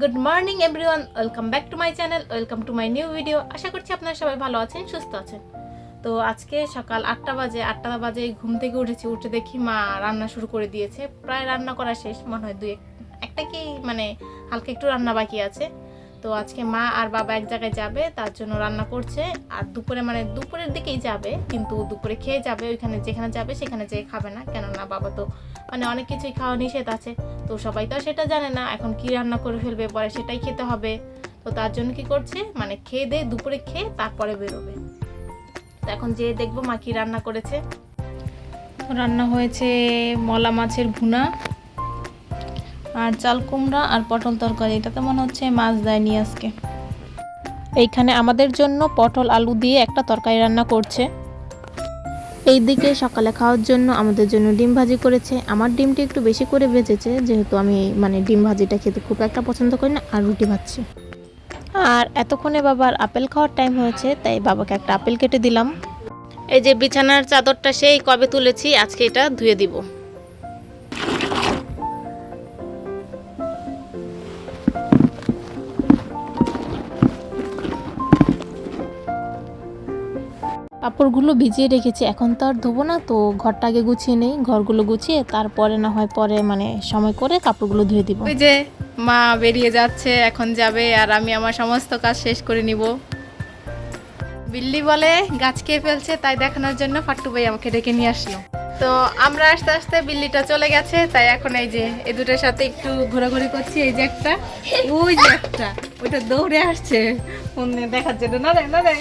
Good morning everyone welcome back to my channel welcome to my new video আশা করছি আপনারা সবাই ভালো আছেন, সুস্থ আছেন। তো আজকে সকাল আটটা বাজে আটটা বাজে ঘুম থেকে উঠেছি। উঠে দেখি মা রান্না শুরু করে দিয়েছে। প্রায় রান্না করা শেষ, মনে হয় দুই এক- একটা কি মানে হালকা একটু রান্না বাকি আছে। তো আজকে মা আর বাবা এক জায়গায় যাবে, তার জন্য রান্না করছে। আর দুপুরে মানে দুপুরের দিকেই যাবে, কিন্তু দুপুরে খেয়ে যাবে ওইখানে, যেখানে যাবে সেখানে যেয়ে খাবে না। কেননা বাবা তো মানে অনেক কিছুই খাওয়া নিষেধ আছে। তো সবাই তো সেটা জানে না, এখন কি রান্না করে ফেলবে, পরে সেটাই খেতে হবে। তো তার জন্য কি করছে মানে খেয়ে দিয়ে দুপুরে খেয়ে তারপরে বেরোবে। তো এখন যেয়ে দেখব মা কি রান্না করেছে। রান্না হয়েছে মলা মাছের ভুনা। আর চাল কুমড়া আর পটল তরকারি, এটাতে মনে হচ্ছে মাছ দেয়নি আজকে। এইখানে আমাদের জন্য পটল আলু দিয়ে একটা তরকারি রান্না করছে। এই দিকে সকালে খাওয়ার জন্য আমাদের জন্য ডিম ভাজি করেছে। আমার ডিমটি একটু বেশি করে ভেজেছে, যেহেতু আমি মানে ডিম ভাজিটা খেতে খুব একটা পছন্দ করি না, আর রুটি ভাজছি। আর এতক্ষণে বাবার আপেল খাওয়ার টাইম হয়েছে, তাই বাবাকে একটা আপেল কেটে দিলাম। এই যে বিছানার চাদরটা, সেই কবে তুলেছি, আজকে এটা ধুয়ে দিব। কাপড়গুলো ভিজিয়ে রেখেছি। এখন তো আর ধোবো না, তো ঘরটা আগে গুছিয়ে নেই। ঘরগুলো গুছিয়ে তারপরে না হয় পরে মানে সময় করে কাপড়গুলো ধুয়ে দিব। ওই যে মা বেরিয়ে যাচ্ছে, এখন যাবে আর আমি আমার সমস্ত কাজ শেষ করে নিব। বিল্লি বলে, গাছ খেয়ে ফেলছে, তাই দেখানোর জন্য ফাট্টু ভাই আমাকে ডেকে নিয়ে আসলো। তো আমরা আস্তে আস্তে বিল্লিটা চলে গেছে, তাই এখন এই যে এ দুটোর সাথে একটু ঘোরাঘুরি করছি। এই যে একটা, ওই যে একটা, ওইটা দৌড়ে আসছে। দেখার জন্য। না রে না রে।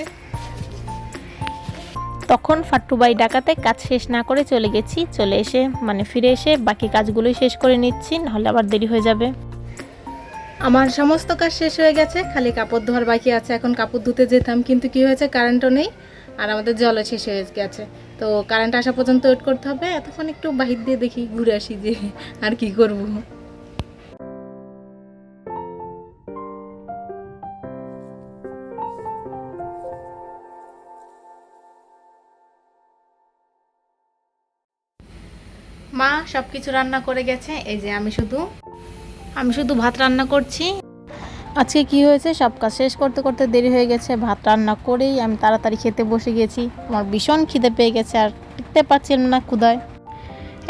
তখন ফাট্টুবাই ডাকাতে কাজ শেষ না করে চলে গেছি, চলে এসে মানে ফিরে এসে বাকি কাজগুলোই শেষ করে নিচ্ছি, নাহলে আবার দেরি হয়ে যাবে। আমার সমস্ত কাজ শেষ হয়ে গেছে, খালি কাপড় ধোয়ার বাকি আছে, এখন কাপড় ধুতে যেতাম, কিন্তু কি হয়েছে কারেন্টও নেই, আর আমাদের জলও শেষ হয়ে গেছে। তো কারেন্ট আসা পর্যন্ত ওয়েট করতে হবে, এতক্ষণ একটু বাহির দিয়ে দেখি, ঘুরে আসি যে আর কি করব। মা সব কিছু রান্না করে গেছে, এই যে আমি শুধু আমি শুধু ভাত রান্না করছি। আজকে কি হয়েছে? সব কাজ শেষ করতে করতে দেরি হয়ে গেছে, ভাত রান্না করেই আমি তাড়াতাড়ি খেতে বসে গেছি। আমার ভীষণ খিদে পেয়ে গেছে, আর টিকতে পারছিলাম না ক্ষুদায়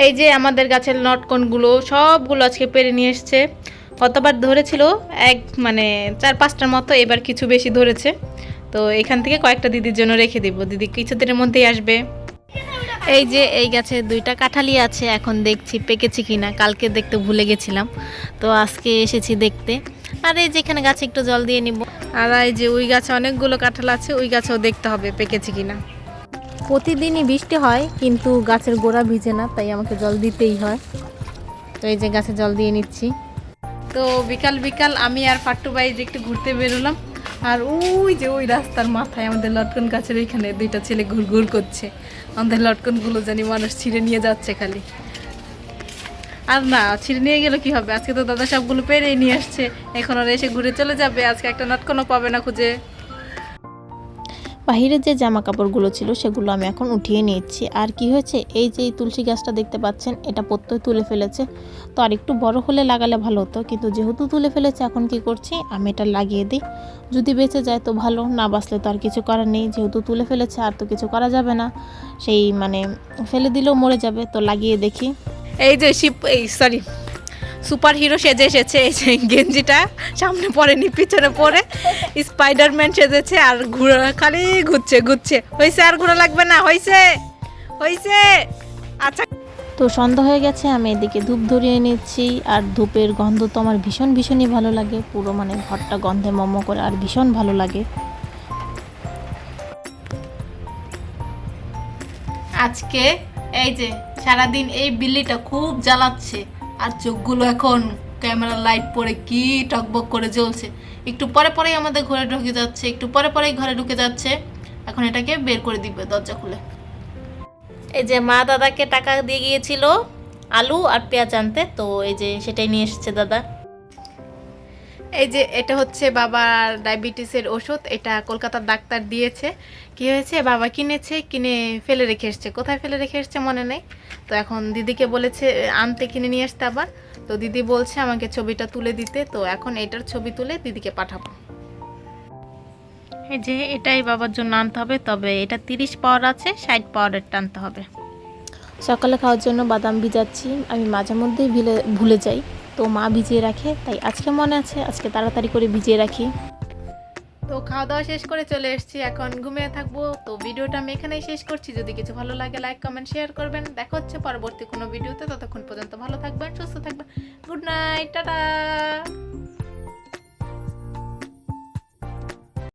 এই যে আমাদের গাছের নটকনগুলো, সবগুলো আজকে পেরে নিয়ে এসছে। কতবার ধরেছিল এক মানে চার, পাঁচটার মতো, এবার কিছু বেশি ধরেছে। তো এখান থেকে কয়েকটা দিদির জন্য রেখে দিব। দিদি কিছুদিনের মধ্যেই আসবে। এই যে এই গাছে দুইটা কাঁঠালি আছে, এখন দেখছি পেকেছে কিনা, কালকে দেখতে ভুলে গেছিলাম। তো আজকে এসেছি দেখতে। আর এই যেখানে গাছে একটু জল দিয়ে নিব। আর এই যে ওই গাছে অনেকগুলো কাঁঠাল আছে, ওই গাছেও দেখতে হবে পেকেছে কিনা। প্রতিদিনই বৃষ্টি হয়, কিন্তু গাছের গোড়া ভিজে না, তাই আমাকে জল দিতেই হয়। তো এই যে গাছে জল দিয়ে নিচ্ছি। তো বিকাল বিকাল আমি আর ফাট্টু ভাই যে একটু ঘুরতে বেরোলাম আর ওই যে ওই রাস্তার মাথায় আমাদের লটকন গাছের ওইখানে দুইটা ছেলে ঘুর ঘুর করছে। আমাদের লটকনগুলো জানি মানুষ ছিঁড়ে নিয়ে যাচ্ছে খালি। আর না, ছিঁড়ে নিয়ে গেলে কি হবে? আজকে তো দাদা সবগুলো পেরেই নিয়ে আসছে। এখন আর এসে ঘুরে চলে যাবে। আজকে একটা নটকনও পাবে না খুঁজে। বাহিরে যে জামা কাপড়গুলো ছিল সেগুলো আমি এখন উঠিয়ে নিচ্ছি আর কি হয়েছে? এই যে তুলসী গাছটা দেখতে পাচ্ছেন, এটা প্রত্যয় তুলে ফেলেছে। তো আর একটু বড় হলে লাগালে ভালো হতো, কিন্তু যেহেতু তুলে ফেলেছে, এখন কি করছি? আমি এটা লাগিয়ে দিই। যদি বেঁচে যায় তো ভালো, না বাঁচলে তো আর কিছু করার নেই। যেহেতু তুলে ফেলেছে, আর তো কিছু করা যাবে না। সেই মানে ফেলে দিলেও মরে যাবে, তো লাগিয়ে দেখি। এই যে শিপ এই সরি সুপার হিরো সেজে এসেছে এই যে গেঞ্জিটা। সামনে পড়েনি পিছনে পরে স্পাইডারম্যান সেজেছে আর ঘুরে খালি ঘুরছে ঘুরছে। হয়েছে আর ঘোরা লাগবে না হয়েছে হয়েছে আচ্ছা। তো সন্ধ্যা হয়ে গেছে আমি এদিকে ধূপ ধরিয়ে নিচ্ছি আর ধূপের গন্ধ তো আমার ভীষণ ভীষণই ভালো লাগে। পুরো মানে ঘরটা গন্ধে মম করে আর ভীষণ ভালো লাগে। আজকে এই যে সারাদিন এই বিল্লিটা খুব জ্বালাচ্ছে। আর চোখগুলো এখন ক্যামেরার লাইট পরে কি টকবক করে জ্বলছে। একটু পরে পরেই আমাদের ঘরে ঢুকে যাচ্ছে, একটু পরে পরেই ঘরে ঢুকে যাচ্ছে। এখন এটাকে বের করে দিবে দরজা খুলে। এই যে মা দাদাকে টাকা দিয়ে গিয়েছিল আলু আর পেঁয়াজ আনতে, তো এই যে সেটাই নিয়ে এসেছে দাদা। এই যে এটা হচ্ছে বাবার ডায়াবেটিসের ওষুধ এটা কলকাতার ডাক্তার দিয়েছে। কি হয়েছে? বাবা কিনেছে কিনে ফেলে রেখে এসছে। কোথায় ফেলে রেখে এসছে মনে নেই। তো এখন দিদিকে বলেছে আনতে কিনে নিয়ে আসতে আবার। তো দিদি বলছে আমাকে ছবিটা তুলে দিতে। তো এখন এটার ছবি তুলে দিদিকে পাঠাবো। এই যে এটাই বাবার জন্য আনতে হবে। তবে এটা তিরিশ পাওয়ার আছে ষাট পাওয়ারের টানতে হবে। সকালে খাওয়ার জন্য বাদাম ভিজাচ্ছি। আমি মাঝে মধ্যেই ভিলে ভুলে যাই। তো মা ভিজিয়ে রাখে, তাই আজকে মনে আছে, আজকে তাড়াতাড়ি করে ভিজিয়ে রাখি। তো খাওয়া দাওয়া শেষ করে চলে এসেছি, এখন ঘুমিয়ে থাকব। তো ভিডিওটা আমি এখানেই শেষ করছি। যদি কিছু ভালো লাগে লাইক কমেন্ট শেয়ার করবেন। দেখা হচ্ছে পরবর্তী কোনো ভিডিওতে। ততক্ষণ পর্যন্ত ভালো থাকবেন, সুস্থ থাকবেন। Good night tata!